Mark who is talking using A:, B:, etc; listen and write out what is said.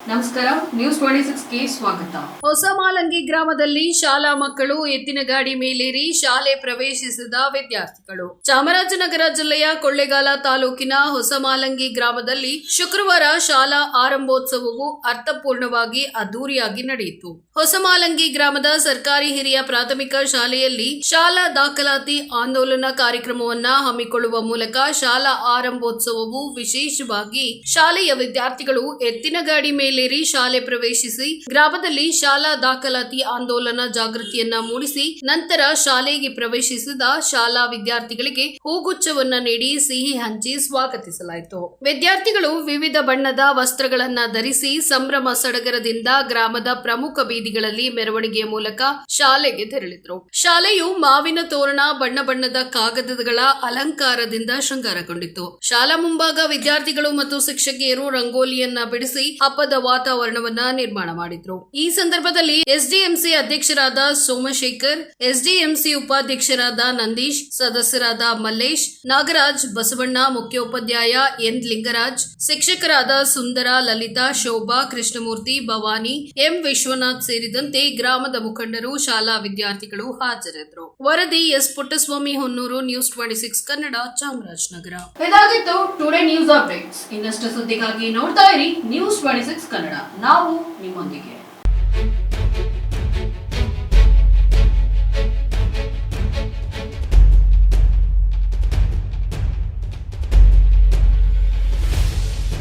A: ನಮಸ್ಕಾರ news twenty six ಸ್ವಾಗತ. ಗ್ರಾಮದಲ್ಲಿ ಶಾಲಾ ಮಕ್ಕಳು ಎತ್ತಿನ ಗಾಡಿ ಮೇಲೇರಿ ಶಾಲೆ ಪ್ರವೇಶಿಸಿದ ವಿದ್ಯಾರ್ಥಿಗಳು. ಚಾಮರಾಜನಗರ ಜಿಲ್ಲೆಯ ಕೊಳ್ಳೇಗಾಲ ತಾಲೂಕಿನ ಹೊಸ ಮಾಲಂಗಿ ಗ್ರಾಮದಲ್ಲಿ ಶುಕ್ರವಾರ ಶಾಲಾ ಆರಂಭೋತ್ಸವವು ಅರ್ಥಪೂರ್ಣವಾಗಿ ಅದ್ದೂರಿಯಾಗಿ ನಡೆಯಿತು. ಹೊಸ ಮಾಲಂಗಿ ಗ್ರಾಮದ ಸರ್ಕಾರಿ ಹಿರಿಯ ಪ್ರಾಥಮಿಕ ಶಾಲೆಯಲ್ಲಿ ಶಾಲಾ ದಾಖಲಾತಿ ಆಂದೋಲನ ಕಾರ್ಯಕ್ರಮವನ್ನ ಹಮ್ಮಿಕೊಳ್ಳುವ ಮೂಲಕ ಶಾಲಾ ಆರಂಭೋತ್ಸವವು ವಿಶೇಷವಾಗಿ ಶಾಲೆಯ ವಿದ್ಯಾರ್ಥಿಗಳು ಎತ್ತಿನ ಗಾಡಿ ಮೇಲೇರಿ ಶಾಲೆ ಪ್ರವೇಶಿಸಿ ಗ್ರಾಮದಲ್ಲಿ ಶಾಲಾ ದಾಖಲಾತಿ ಆಂದೋಲನ ಜಾಗೃತಿಯನ್ನ ಮೂಡಿಸಿ ನಂತರ ಶಾಲೆಗೆ ಪ್ರವೇಶಿಸಿದ ಶಾಲಾ ವಿದ್ಯಾರ್ಥಿಗಳಿಗೆ ಹೂಗುಚ್ಛವನ್ನ ನೀಡಿ ಸಿಹಿ ಹಂಚಿ ಸ್ವಾಗತಿಸಲಾಯಿತು. ವಿದ್ಯಾರ್ಥಿಗಳು ವಿವಿಧ ಬಣ್ಣದ ವಸ್ತ್ರಗಳನ್ನ ಧರಿಸಿ ಸಂಭ್ರಮ ಸಡಗರದಿಂದ ಗ್ರಾಮದ ಪ್ರಮುಖ ಬೀದಿಗಳಲ್ಲಿ ಮೆರವಣಿಗೆಯ ಮೂಲಕ ಶಾಲೆಗೆ ತೆರಳಿದ್ರು. ಶಾಲೆಯು ಮಾವಿನ ತೋರಣ, ಬಣ್ಣ ಬಣ್ಣದ ಕಾಗದಗಳ ಅಲಂಕಾರದಿಂದ ಶೃಂಗಾರಗೊಂಡಿತು ಶಾಲಾ ಮುಂಭಾಗ ವಿದ್ಯಾರ್ಥಿಗಳು ಮತ್ತು ಶಿಕ್ಷಕಿಯರು ರಂಗೋಲಿಯನ್ನ ಬಿಡಿಸಿ ಹಬ್ಬದ ವಾತಾವರಣವನ್ನ ನಿರ್ಮಾಣ ಮಾಡಿದ್ರು. ಈ ಸಂದರ್ಭದಲ್ಲಿ ಎಸ್ಡಿಎಂಸಿ ಅಧ್ಯಕ್ಷರಾದ ಸೋಮಶೇಖರ್, ಎಸ್ಡಿಎಂಸಿ ಉಪಾಧ್ಯಕ್ಷರಾದ ನಂದೀಶ್, ಸದಸ್ಯರಾದ ಮಲ್ಲೇಶ್, ನಾಗರಾಜ್, ಬಸವಣ್ಣ, ಮುಖ್ಯೋಪಾಧ್ಯಾಯ ಎನ್. ಲಿಂಗರಾಜ್, ಶಿಕ್ಷಕರಾದ ಸುಂದರ, ಲಲಿತಾ, ಶೋಭಾ, ಕೃಷ್ಣಮೂರ್ತಿ, ಭವಾನಿ, ಎಂ. ವಿಶ್ವನಾಥ್ ಸೇರಿದಂತೆ ಗ್ರಾಮದ ಮುಖಂಡರು, ಶಾಲಾ ವಿದ್ಯಾರ್ಥಿಗಳು ಹಾಜರಿದ್ದರು. ವರದಿ S. Puttaswamy Honnur, news twenty six Kannada, Chamarajanagar. ಇದಾಗಿತ್ತು ಟುಡೇ ನ್ಯೂಸ್ ಅಪ್ಡೇಟ್ಸ್. ಇನ್ನಷ್ಟು ಸುದ್ದಿಗಾಗಿ ನೋಡ್ತಾ ಇರಿ ನ್ಯೂಸ್ ಟ್ವೆಂಟಿ ಸಿಕ್ಸ್ ಕನ್ನಡ ನಾವು ನಿಮ್ಮೊಂದಿಗೆ.